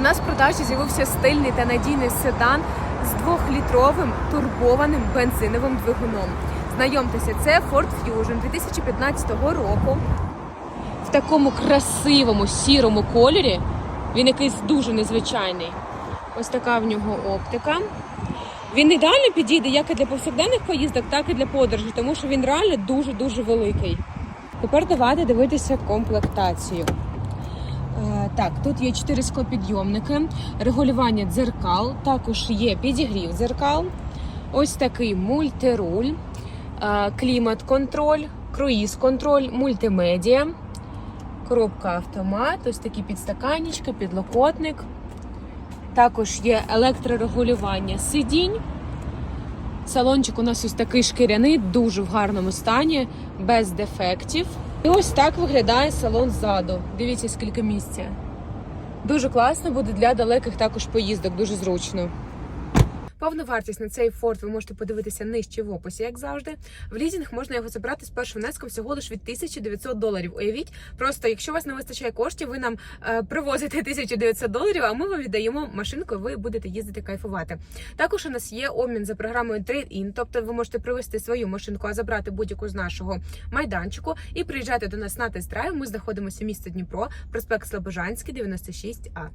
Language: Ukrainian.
У нас в продажі з'явився стильний та надійний седан з двохлітровим турбованим бензиновим двигуном. Знайомтеся, це Ford Fusion 2015 року. В такому красивому сірому кольорі. Він якийсь дуже незвичайний. Ось така в нього оптика. Він ідеально підійде як і для повсякденних поїздок, так і для подорожей, тому що він реально дуже-дуже великий. Тепер давайте дивитися комплектацію. Е, Так, тут є 4 склопідйомники, регулювання дзеркал, також є підігрів дзеркал, ось такий мультируль, е, клімат-контроль, круїз-контроль, мультимедіа, коробка автомат, ось такі підстаканнички, підлокотник. Також є електрорегулювання сидінь. Салончик у нас ось такий шкіряний, дуже в гарному стані, без дефектів. І ось так виглядає салон ззаду. Дивіться, скільки місця. Дуже класно буде для далеких також поїздок, дуже зручно. Повну вартість на цей Ford ви можете подивитися нижче в описі, як завжди. В лізінг можна його забрати з першим внеском всього лиш від 1900 доларів. Уявіть, просто якщо у вас не вистачає коштів, ви нам е, привозите 1900 доларів, а ми вам віддаємо машинку, і ви будете їздити кайфувати. Також у нас є обмін за програмою Trade-in, тобто ви можете привезти свою машинку, а забрати будь-яку з нашого майданчику і приїжджати до нас на тест-драйв. Ми знаходимося місто Дніпро, проспект Слобожанський, 96А.